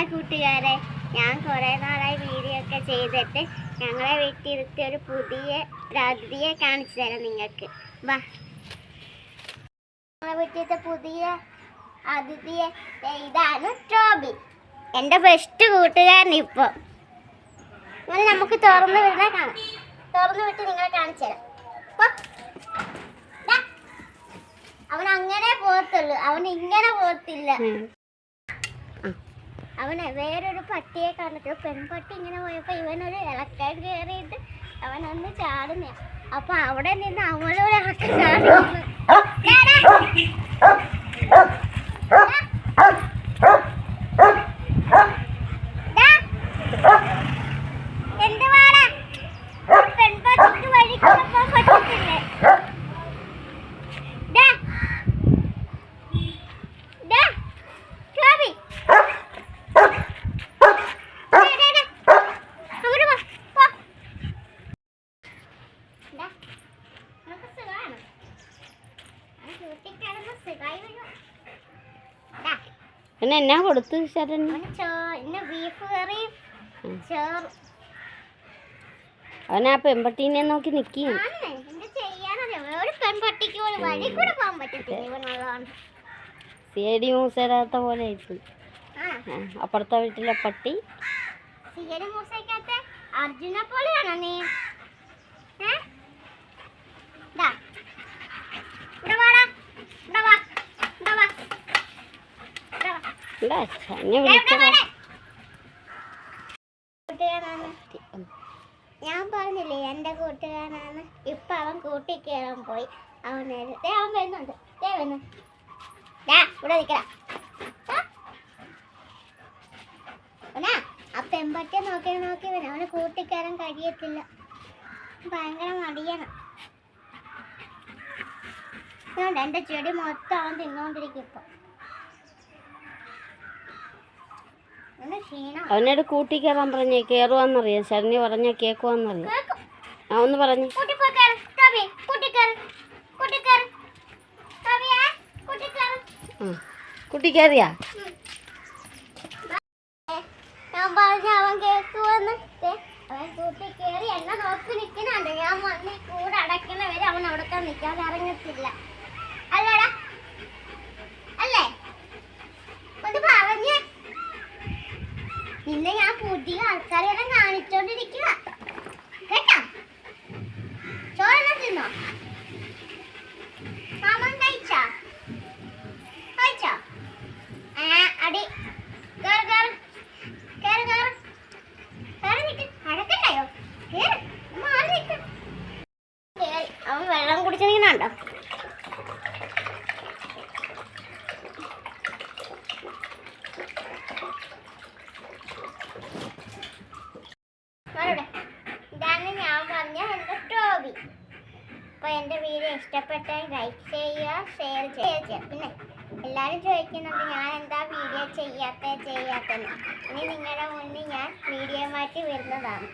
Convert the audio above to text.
Hi കൂട്ടുകാരെ ഞാൻ കുറേ നാളായി വീഡിയോ ഒക്കെ ചെയ്തിട്ട് ഞങ്ങളെ വീട്ടിലിരുത്തിയ ഒരു പുതിയ അതിഥിയെ കാണിച്ചു തരാം നിങ്ങൾക്ക്. വാ. ഞങ്ങളെ വീട്ടിലത്തെ പുതിയ അതിഥിയെ ഇതാണ് ടോബി. എന്റെ ബെസ്റ്റ് കൂട്ടുകാരൻ ഇപ്പോൾ ഇങ്ങനെ നമുക്ക് തുറന്ന് വിടുന്ന കാണാം. തുറന്ന് വിട്ട് നിങ്ങളെ കാണിച്ചു തരാം. അവൻ അങ്ങനെ പോകത്തുള്ളൂ. അവൻ ഇങ്ങനെ പോകത്തില്ല അവന് വേറൊരു പട്ടിയെ കണ്ടിട്ട് പെൺപട്ടി ഇങ്ങനെ പോയപ്പോ ഇവനൊരു ഇളക്കാൻ കയറിയിട്ട് അവനൊന്ന് ചാടുന്ന അപ്പൊ അവിടെ നിന്ന് അവളൊരു ഇളക്കം ചാടി വന്ന്. ഡാ, ഡാ. ഡാ. എന്തുവാടാ? പെൺപട്ടിക്ക് വഴിക്കൂടെ പോകാൻ പറ്റത്തില്ലേ? ഡാ. ഡാ. ടോബി. ഡേ, ഡേ, ഡേ. അങ്ങോട്ട് വാ, വാ. ഡാ, നിനക്ക് സുഖാണോ? ആ ചൂട്ടിക്കിടന്ന് സുഖായി വരുവാ. ഡാ, പിന്നെ എന്നാ കൊടുത്തു ചേട്ടൻ അവന് ചോ- ഇന്ന് ബീഫ് കറിയും ചോറ് അവനാ പെമ്പട്ടീനെ നോക്കി നിൽക്കുകയും ആണ് എന്ത് ചെയ്യാനറിയാം ഒരു പെൺപട്ടിക്ക് പോലും വഴി കൂടെ പെൺപട്ടീനെ നോക്കി ഇവനുള്ളതാണ്. സേടി മൂസരാത്ത പോലെ ആയിപ്പോയി ആ. ആ, അപ്പുറത്തെ വീട്ടിലെ പട്ടി. അർജുന മൂസയ്ക്കകത്ത് അർജുനെ പോലെയാണോ നീ? ഞാൻ പറഞ്ഞില്ലേ എന്റെ കൂട്ടുകാരനാണ്. ഇപ്പൊ അവൻ കൂട്ടി കയറാൻ പോയി. അവൻ അവൻ വരുന്നുണ്ട്. ദേ വരുന്നു. ദാ, ഇവിടെ നിൽക്കടാ. ആ പെമ്പട്ടിയെ നോക്കി നോക്കി അവന് കൂട്ടിക്കയറാൻ കഴിയത്തില്ല. ഭയങ്കര മടിയാണ്. ഇതുകൊണ്ട് എന്റെ ചെടി മൊത്തം അവൻ തിന്നോണ്ടിരിക്കും ഇപ്പൊ അവനോട് കൂട്ടി കയറാൻ പറഞ്ഞേ കയറുവാന്നറിയാം ശരണി പറഞ്ഞ കേക്കുവാന്നറിയാം. അവന്ന് ആ ഒന്ന് പറഞ്ഞു. കുട്ടി കയറിയാ ഞാൻ പറഞ്ഞ അവൻ കേക്കുവെന്ന്. അവൻ കൂട്ടി കയറി എന്നെ നോക്കി നിൽക്കുന്നുണ്ട് ഞാൻ വന്ന് കൂടെ അടക്കുന്ന വരെ അവൻ അവിടെ നിൽക്കാൻ ഇറങ്ങത്തില്ല അല്ലടാ അല്ലേ ഒന്ന് പറഞ്ഞേ നിന്നെ ഞാൻ പുതിയ ആൾക്കാരെ കാണിച്ചോണ്ടിരിക്കുക കേട്ടോ ചോറെല്ലാം തിന്നോ മാമൻ കഴിച്ചാ കഴിച്ചോ ആ അടി കേറ് കേറ് കേറ് കേറ് കേറി നിക്ക് അടക്കണ്ടായോ കേറ് മാറി നിക്ക് കേറി അവൻ വെള്ളം കുടിച്ചിരിക്കണുണ്ടോ മാറിവിടെ. ഇതാണ് ഞാൻ പറഞ്ഞ എന്റെ ടോബി അപ്പൊ എന്റെ വീഡിയോ ഇഷ്ടപ്പെട്ടാൽ ലൈക്ക് ചെയ്യുക ഷെയർ ചെയ്യുക. പിന്നെ എല്ലാവരും ചോദിക്കുന്നുണ്ട് ഞാൻ എന്താ വീഡിയോ ചെയ്യാത്ത ചെയ്യാത്തെന്ന് ഇനി നിങ്ങളുടെ മുന്നിൽ ഞാൻ വീഡിയോ മാറ്റി വരുന്നതാണ്.